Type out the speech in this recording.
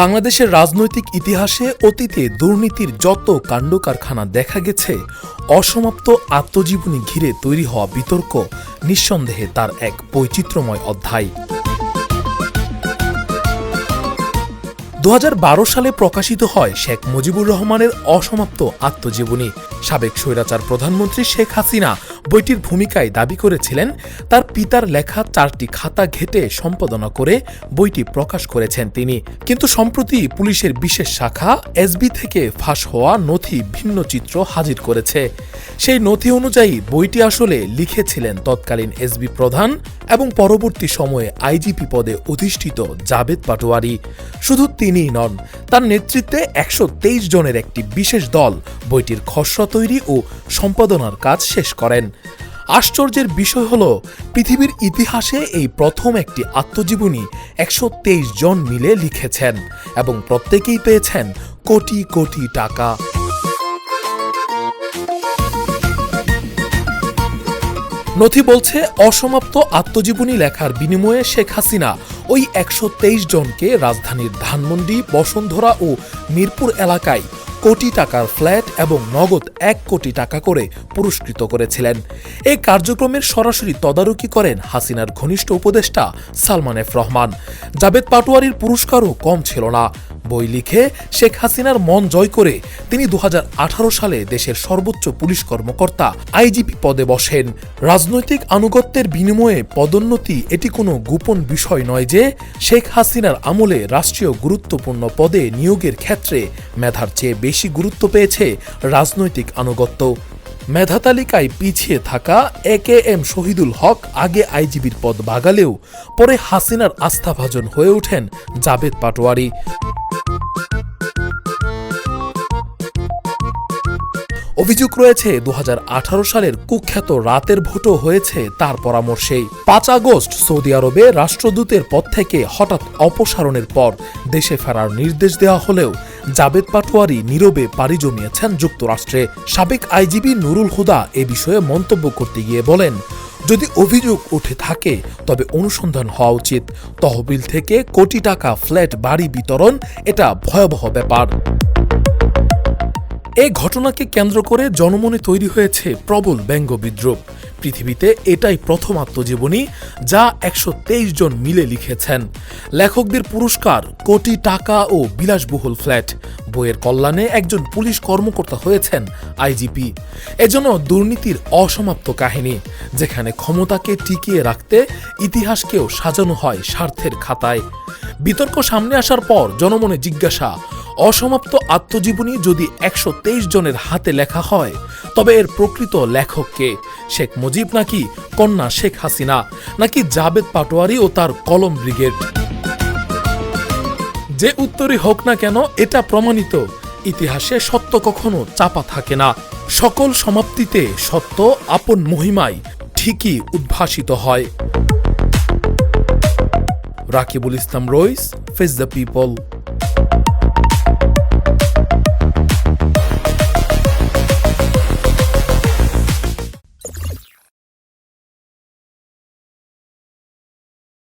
বাংলাদেশের রাজনৈতিক ইতিহাসে অতীতে দুর্নীতির যত কাণ্ডকারখানা দেখা গেছে, অসমাপ্ত আত্মজীবনী ঘিরে তৈরি হওয়া বিতর্ক নিঃসন্দেহে তার এক বৈচিত্র্যময় অধ্যায়। দু হাজার বারো সালে প্রকাশিত হয় শেখ মুজিবুর রহমানের অসমাপ্ত আত্মজীবনী। সাবেক স্বৈরাচার প্রধানমন্ত্রী শেখ হাসিনা বইটির ভূমিকায় দাবি করেছিলেন, তার পিতার লেখা চারটি খাতা ঘেটে সম্পাদনা করে বইটি প্রকাশ করেছেন তিনি। কিন্তু সম্প্রতি পুলিশের বিশেষ শাখা এসবি থেকে ফাঁস হওয়া নথি ভিন্ন চিত্র হাজির করেছে। সেই নথি অনুযায়ী বইটি আসলে লিখেছিলেন তৎকালীন এসবি প্রধান এবং পরবর্তী সময়ে আইজিপি পদে অধিষ্ঠিত জাবেদ পাটোয়ারি। শুধু তিনিই নন, তার নেতৃত্বে একশো তেইশ জনের একটি বিশেষ দল বইটির খসড়া তৈরি ও সম্পাদনার কাজ শেষ করেন। আশ্চর্যের বিষয় হল, পৃথিবীর ইতিহাসে এই প্রথম একটি আত্মজীবনী একশো তেইশ জন মিলে লিখেছেন এবং প্রত্যেকেই পেয়েছেন কোটি কোটি টাকা। নথি বলছে, অসমাপ্ত আত্মজীবনী লেখার বিনিময়ে শেখ হাসিনা ওই একশো তেইশ জনকে রাজধানীর ধানমন্ডি, বসুন্ধরা ও মিরপুর এলাকায় কোটি টাকার ফ্ল্যাট এবং নগদ এক কোটি টাকা করে পুরস্কৃত করেছিলেন। এই কার্যক্রমের সরাসরি তদারকি করেন হাসিনার ঘনিষ্ঠ উপদেষ্টা সালমান এফ রহমান। জাবেদ পাটোয়ারির পুরস্কারও কম ছিল না। বই লিখে শেখ হাসিনার মন জয় করে তিনি দু হাজার আঠারো সালে দেশের সর্বোচ্চ পুলিশ কর্মকর্তা আইজিপি পদে বসেন। রাজনৈতিক আনুগত্যের বিনিময়ে পদোন্নতি এটি কোনো গোপন বিষয় নয় যে শেখ হাসিনার আমলে রাষ্ট্রীয় গুরুত্বপূর্ণ পদে নিয়োগের ক্ষেত্রে মেধার চেয়ে বেশি গুরুত্ব পেয়েছে রাজনৈতিক আনুগত্য। মেধা তালিকায় পিছিয়ে থাকা এ কে এম শহীদুল হক আগে আইজিবির পদ বাগালেও পরে হাসিনার আস্থাভাজন হয়ে ওঠেন জাবেদ পাটোয়ারি। অভিযোগ রয়েছে দু হাজার আঠারো সালের কুখ্যাত রাতের ভোটও হয়েছে তার পরামর্শেই। পাঁচ আগস্ট সৌদি আরবে রাষ্ট্রদূতের পদ থেকে হঠাৎ অপসারণের পর দেশে ফেরার নির্দেশ দেওয়া হলেও জাবেদ পাটোয়ারি নীরবে পাড়ি জমিয়েছেন যুক্তরাষ্ট্রে। সাবেক আইজিবি নুরুল হুদা এ বিষয়ে মন্তব্য করতে গিয়ে বলেন, যদি অভিযোগ উঠে থাকে, তবে অনুসন্ধান হওয়া উচিত। তহবিল থেকে কোটি টাকা ফ্ল্যাট, বাড়ি বিতরণ, এটা ভয়াবহ ব্যাপার। এই ঘটনাকে কেন্দ্র করে জনমনে তৈরি হয়েছে প্রবল ব্যঙ্গ বিদ্রুপ পৃথিবীতে এটাই প্রথম আত্মজীবনী যা একশো জন মিলে লিখেছেন। লেখকদের পুরস্কার, কোটি টাকা ও বিলাসবহুল ফ্ল্যাট। বইয়ের কল্যাণে একজন পুলিশ কর্মকর্তা হয়েছেন আইজিপি। এজন্য দুর্নীতির অসমাপ্ত কাহিনী, যেখানে ক্ষমতাকে টিকিয়ে রাখতে ইতিহাসকেও সাজানো হয় স্বার্থের খাতায়। বিতর্ক সামনে আসার পর জনমনে জিজ্ঞাসা অসমাপ্ত আত্মজীবনী যদি একশো তেইশ জনের হাতে লেখা হয়, তবে এর প্রকৃত লেখককে শেখ মুজিব নাকি কন্যা শেখ হাসিনা? নাকি জাবেদ পাটোয়ারি ও তার কলম ব্রিগেড? যে উত্তরই হোক না কেন, এটা প্রমাণিত। ইতিহাসে সত্য কখনো চাপা থাকে না। সকল সমাপ্তিতে সত্য আপন মহিমায় ঠিকই উদ্ভাসিত হয়। Rakibul Islam Rais face the people